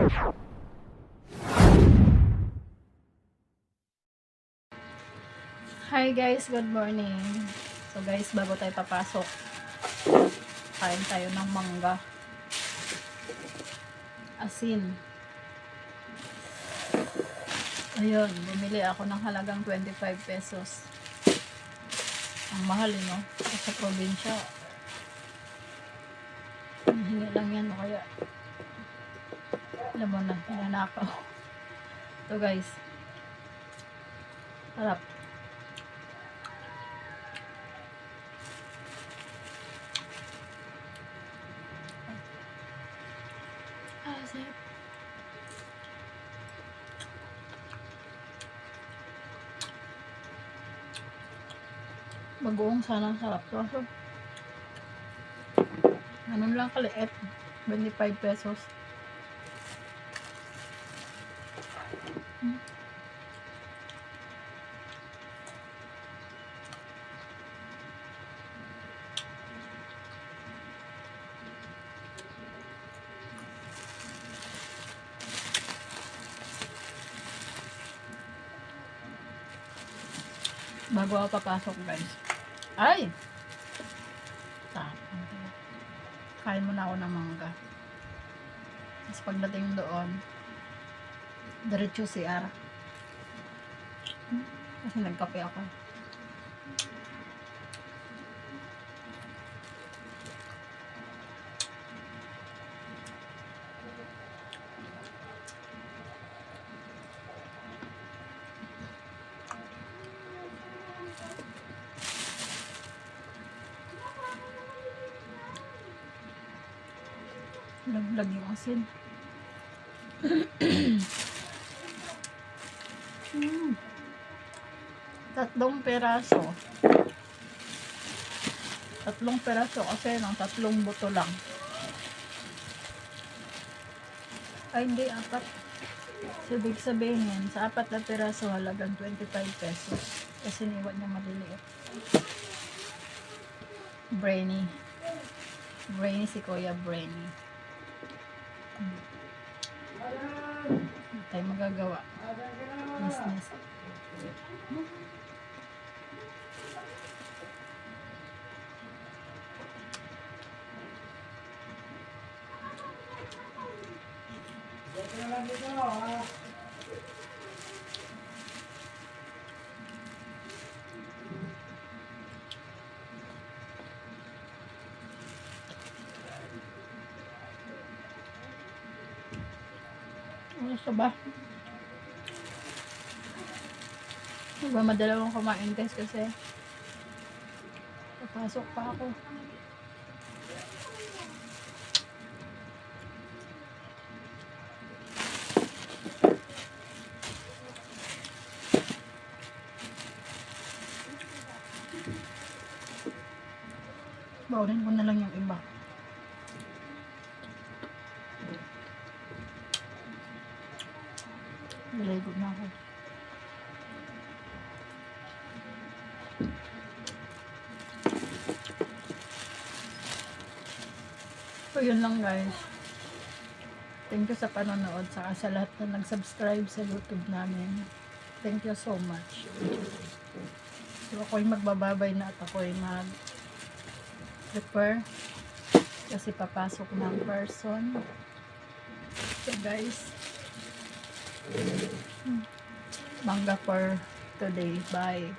Hi guys, good morning. So guys, bago tayo papasok, kain tayo ng mangga. Asin. Ayun, bumili ako ng halagang 25 pesos. Ang mahal eh, no? Sa probinsya. Hinihingi lang yan, o kaya alam mo na, hinanakaw. Ito guys. Harap. Ah, sarap. Bagoong sana ang sarap. Kaso, ganun lang kaliit. 25 pesos. Bago ako papasok guys. Ay! Tapon. Kain muna ako ng mangga. Tapos pagdating doon, diretso si Ara. Kasi nagkape ako. Laglag yung asin. mm. Tatlong peraso. Tatlong peraso kasi ng tatlong buto lang. Ay, hindi, apat. So, ibig sabihin, sa apat na peraso, halagang 25 pesos. Kasi niwan niya maliliit. Brainy. Brainy si Kuya Brainy. Hindi tayo magagawa. Business. Ano sa ba? Nagmamadala akong kumain guys kasi papasok pa ako. Bawalin ko na lang yung iba. Naligo na ako. So, yun lang guys. Thank you sa panonood saka sa lahat na nag-subscribe sa YouTube namin. Thank you so much. So, ako'y magbababay na at ako'y mag prepare kasi papasok ng person. So, guys, manga for today. Bye.